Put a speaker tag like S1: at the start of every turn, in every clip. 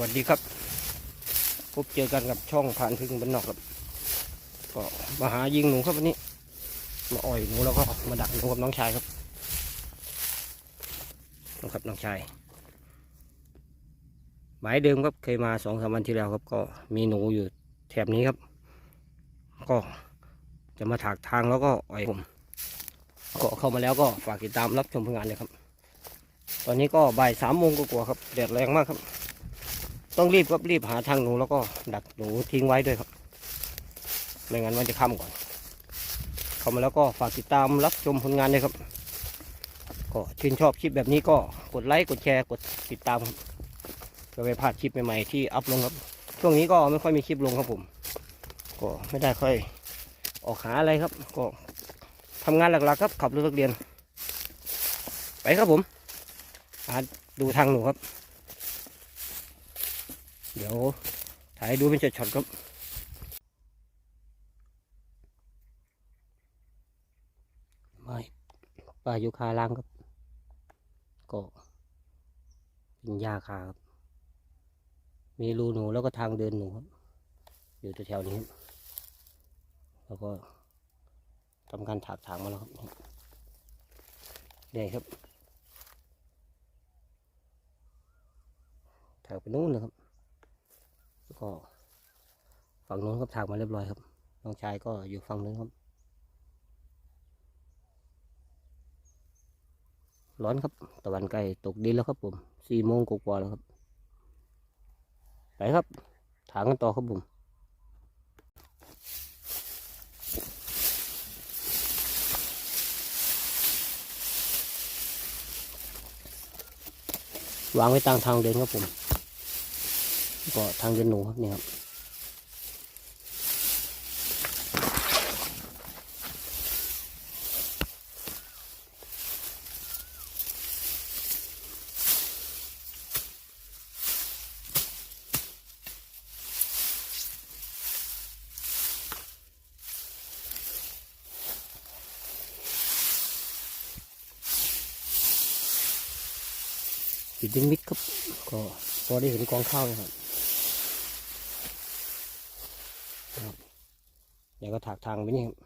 S1: วัสดีครับ พบเจอกันกับช่องผ่านพึ่งบ้านนอกครับ ก็มาหายิงหนูครับวันนี้ มาอ่อยหนูแล้วก็มาดักหนูกับน้องชายครับน้องครับน้องชาย หมายเดิมครับเคยมาสองสามวันที่แล้วครับ ก็มีหนูอยู่แถบนี้ครับ ก็จะมาถากทางแล้วก็อ่อยผมก็เข้ามาแล้วก็ฝากติดตามรับชมผลงานเลยครับ ตอนนี้ก็บ่ายสามโมงกว่าครับแดดแรงมากครับ ต้องรีบครับรีบหาทางหนูแล้วก็ดักหนูทิ้งไว้ด้วยครับ ไม่งั้นมันจะค่ำก่อน เข้ามาแล้วก็ฝากติดตามรับชมผลงานเลยครับ ก็ชื่นชอบคลิปแบบนี้ก็กดไลค์กดแชร์กดติดตามครับเพื่อไม่พลาดคลิปใหม่ๆที่อัพลงครับ ช่วงนี้ก็ไม่ค่อยมีคลิปลงครับผม ก็ไม่ได้ค่อยออกหาอะไรครับ ก็ทำงานหลักๆครับขับรถนักเรียน ไปครับผมหาดูทางหนูครับ เดี๋ยวถ่ายดูเป็นช็อตๆครับไม่ป่ายูคาล่างครับก็เป็นหญ้าคาครับมีรูหนูแล้วก็ทางเดินหนูครับ อยู่แถวๆนี้ แล้วก็ทำการถากถางมาแล้วครับนี่ครับถากไปนู่นเลยครับ ก็ฝั่งนู้นก็ถากมาเรียบร้อยครับน้องชายก็อยู่ฝั่งนู้นครับ ร้อนครับ ตะวันใกล้ตกดินแล้วครับผมสี่โมงกว่าๆแล้วครับ ไปครับถางกันต่อครับผมวางไว้ตามทางเดินครับผม ก็ทางเดินหนูครับนี่ครับปิดดินมิดครับก็พอได้เห็นกองข้าวนะครับครับ เดี๋ยวก็ถากทางไปนี่ครับ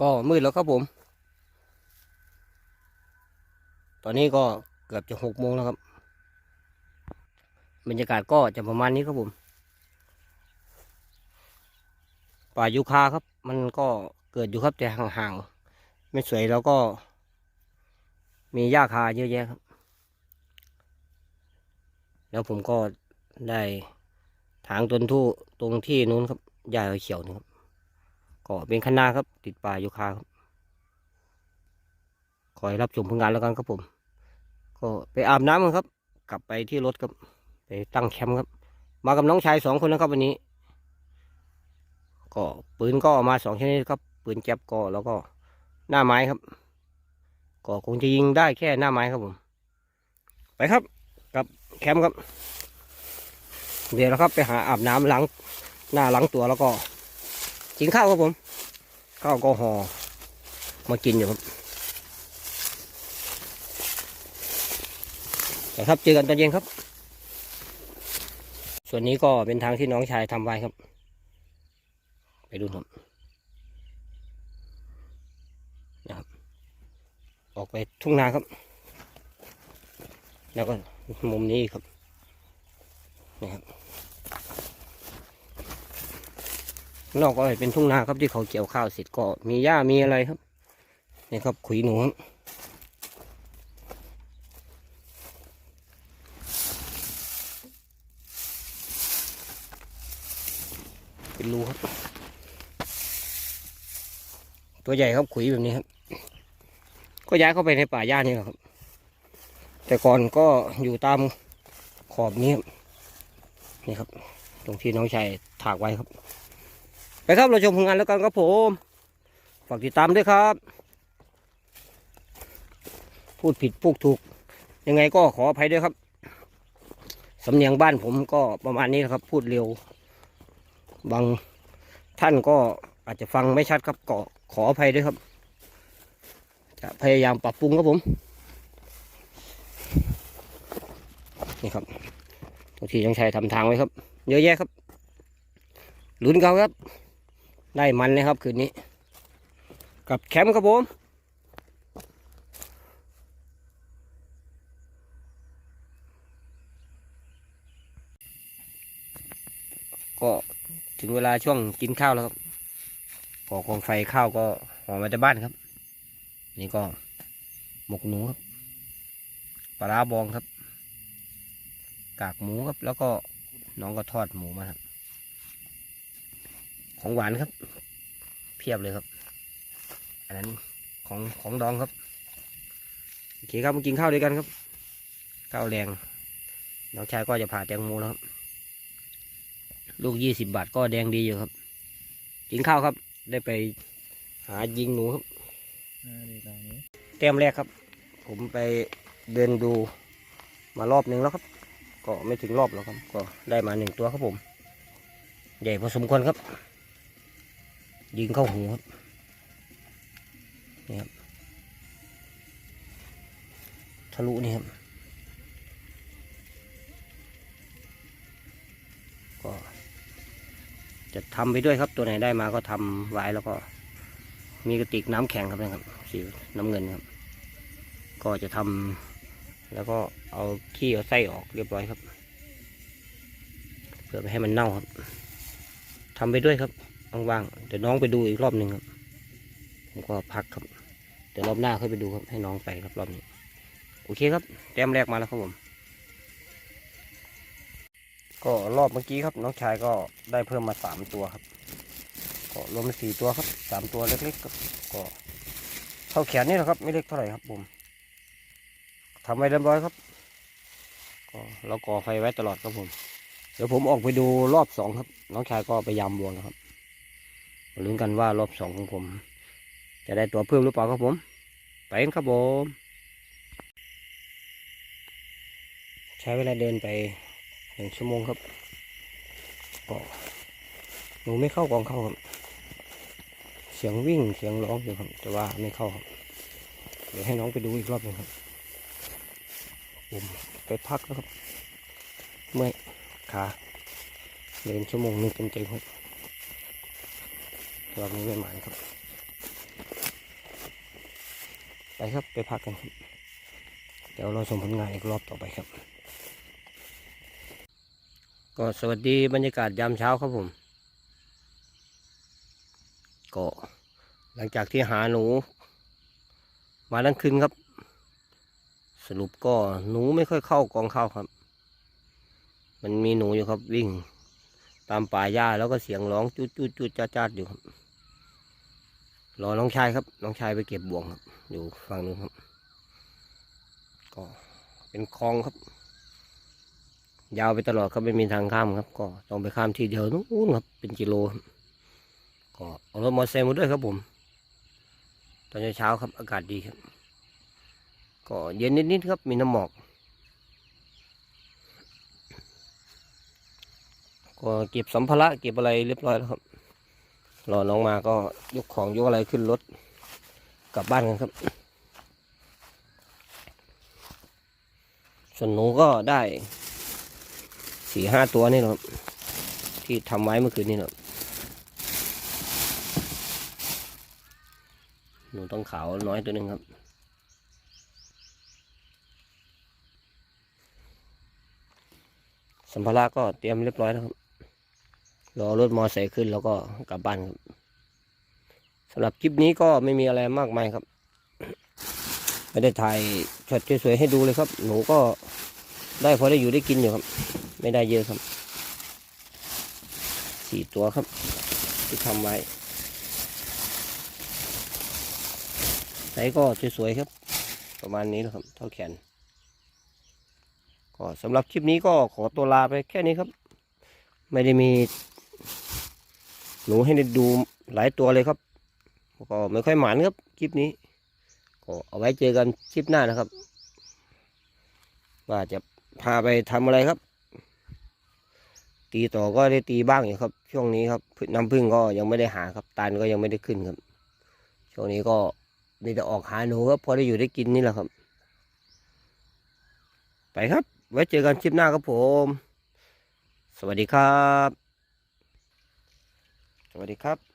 S1: ก็มืดแล้วครับผม ตอนนี้ก็เกือบจะหกโมงแล้วครับ บรรยากาศก็จะประมาณนี้ครับผม ป่ายูคาครับ มันก็เกิดอยู่ครับแต่ห่างๆ ไม่สวยแล้วก็ มีหญ้าคาเยอะแยะครับ แล้วผมก็ได้ถางต้นทู่ตรงที่นู้นครับหญ้าเขียวๆนะครับ ก็เป็นคณะครับ ติดป่ายูคาครับคอยรับชมผลงานแล้วกันครับผม ก็ไปอาบน้ำกันครับ กลับไปที่รถครับ ไปตั้งแคมป์ครับ มากับน้องชายสองคนนะครับวันนี้ ก็ปืนก็เอามาสองชนิดครับ ปืนแก๊ปก็แล้วก็หน้าไม้ครับ ก็คงจะยิงได้แค่หน้าไม้ครับผม ไปครับกับแคมป์ครับ เดี๋ยวเราครับไปหาอาบน้ำล้างหน้าล้างตัวแล้วก็ กินข้าวครับผมข้าวก็ห่อมากินอยู่ครับแต่ครับเจอกันตอนเย็นครับ ส่วนนี้ก็เป็นทางที่น้องชายทำไว้ครับ ไปดูครับนะครับ ออกไปทุ่งนาครับ แล้วก็มุมนี้ครับนะครับ นอกก็เป็นทุ่งนาครับที่เขาเกี่ยวข้าวเสร็จก็มีหญ้ามีอะไรครับนี่ครับขุยหนูครับเป็นรูครับ ตัวใหญ่ครับขุยแบบนี้ครับ ก็ย้ายเข้าไปในป่าหญ้านี่แหละครับ แต่ก่อนก็อยู่ตามขอบนี้ครับนี่ครับ ตรงที่น้องชายถากไว้ครับ ไปครับเราชมผลงานแล้วกันครับผมฝากติดตามด้วยครับ พูดผิดพูดถูก ยังไงก็ขออภัยด้วยครับสำเนียงบ้านผมก็ประมาณนี้นะครับ พูดเร็ว บางท่านก็อาจจะฟังไม่ชัดครับก็ขออภัยด้วยครับ จะพยายามปรับปรุงครับผม นี่ครับตรงที่ยังใชายทำทางไว้ครับ เยอะแยะครับลุ้นเขาครับ ได้มันเลยครับคืนนี้ กับแคมป์ครับผมก็ถึงเวลาช่วงกินข้าวแล้วครับก่อกองไฟข้าวก็หอมาจากบ้านครับ นี่ก็หมกหนูครับปลาร้าบองครับ กากหมูครับ แล้วก็น้องก็ทอดหมูมาครับ ของหวานครับ เพียบเลยครับ อันนั้นของของดองครับโอเคครับมากินข้าวด้วยกันครับข้าวแรงน้องชายก็จะผ่าแตงโมแล้วครับ ลูกยี่สิบบาทก็แดงดีอยู่ครับ กินข้าวครับ ได้ไปหายิงหนูครับแต้มแรกครับ ผมไปเดินดูมารอบหนึ่งแล้วครับ ก็ไม่ถึงรอบแล้วครับ ก็ได้มาหนึ่งตัวครับผม ใหญ่พอสมควรครับ ยิงเข้าหูครับนี่ครับทะลุนี่ครับ ก็จะทำไปด้วยครับตัวไหนได้มาก็ทำไว้แล้วก็ มีกระติกน้ำแข็งครับนะครับสีน้ำเงินครับ ก็จะทำแล้วก็เอาขี้เอาไส้ออกเรียบร้อยครับเพื่อไม่ให้มันเน่าครับทำไปด้วยครับ ว่างๆเดี๋ยวน้องไปดูอีกรอบหนึ่งครับ ผมก็พักครับ เดี๋ยวรอบหน้าค่อยไปดูครับ ให้น้องไปครับรอบนี้ โอเคครับ แต้มแรกมาแล้วครับผม ก็รอบเมื่อกี้ครับ น้องชายก็ได้เพิ่มมาสามตัวครับ ก็รวมเป็นสี่ตัวครับสามตัวเล็กๆก็เท่าแขนนี่แหละครับ ไม่เล็กเท่าไหร่ครับผมทำไว้เรียบร้อยครับ ก็เราก่อไฟไว้ตลอดครับผม เดี๋ยวผมออกไปดูรอบสองครับ น้องชายก็ไปยามบวงนะครับ มาลุ้นกันว่ารอบสองของผม จะได้ตัวเพิ่มหรือเปล่าครับผม ไปกันครับผม ใช้เวลาเดินไปหนึ่งชั่วโมงครับก็หนูไม่เข้ากองเข้าครับ เสียงวิ่งเสียงร้องอยู่ครับแต่ว่าไม่เข้าครับเดี๋ยวให้น้องไปดูอีกรอบหนึ่งครับผมไปพักแล้วครับ เมื่อยขาเดินชั่วโมงหนึงเต็มๆครับ รอบนี้ไม่หมายครับ ไปครับไปพักกันครับเดี๋ยวเราชมผลงานอีกรอบต่อไปครับ ก็สวัสดีบรรยากาศยามเช้าครับผม ก็หลังจากที่หาหนู มาทั้งคืนครับ สรุปก็หนูไม่ค่อยเข้ากองข้าวครับ มันมีหนูอยู่ครับวิ่งตามป่าหญ้าแล้วก็เสียงร้องจุดจุดจุดจ้าจ้าอยู่ครับ รอน้องชายครับ น้องชายไปเก็บบ่วงครับ อยู่ฝั่งนู้นครับ ก็เป็นคลองครับ ยาวไปตลอดครับไม่มีทางข้ามครับ ก็ต้องไปข้ามที่เดียวนู้นครับ เป็นกิโลครับก็เอารถมอเตอร์ไซค์มาด้วยครับผม ตอนเช้าครับ อากาศดีครับ ก็เย็นนิดๆครับ มีน้ำหมอก ก็เก็บสัมภาระเก็บอะไรเรียบร้อยแล้วครับ รอน้องมาก็ยกของยกอะไรขึ้นรถกลับบ้านกันครับ ส่วนหนูก็ได้สี่ห้าตัวนี่หละครับ ที่ทำไว้เมื่อคืนนี่แหละหนูต้องขาวน้อยตัวหนึ่งครับสัมภาระก็เตรียมเรียบร้อยแล้วครับ รอรถมอไซค์ขึ้นแล้วก็กลับบ้านครับสำหรับคลิปนี้ก็ไม่มีอะไรมากมายครับ ไม่ได้ถ่ายช็อตสวยๆให้ดูเลยครับ หนูก็ได้พอได้อยู่ได้กินอยู่ครับ ไม่ได้เยอะครับสี่ตัวครับ ที่ทำไว้ไซก็สวยๆครับ ประมาณนี้นะครับ เท่าแขน ก็สำหรับคลิปนี้ก็ขอตัวลาไปแค่นี้ครับ ไม่ได้มี หนูให้ได้ดูหลายตัวเลยครับ ก็ไม่ค่อยหมานครับคลิปนี้ ก็เอาไว้เจอกันคลิปหน้านะครับ ว่าจะพาไปทำอะไรครับ ตีต่อก็ได้ตีบ้างอยู่ครับ ช่วงนี้ครับน้ำพึ่งก็ยังไม่ได้หาครับตาลก็ยังไม่ได้ขึ้นครับ ช่วงนี้ก็มีแต่ออกหาหนูครับพอได้อยู่ได้กินนี่แหละครับ ไปครับ ไว้เจอกันคลิปหน้าครับผม สวัสดีครับ วัสดีครับ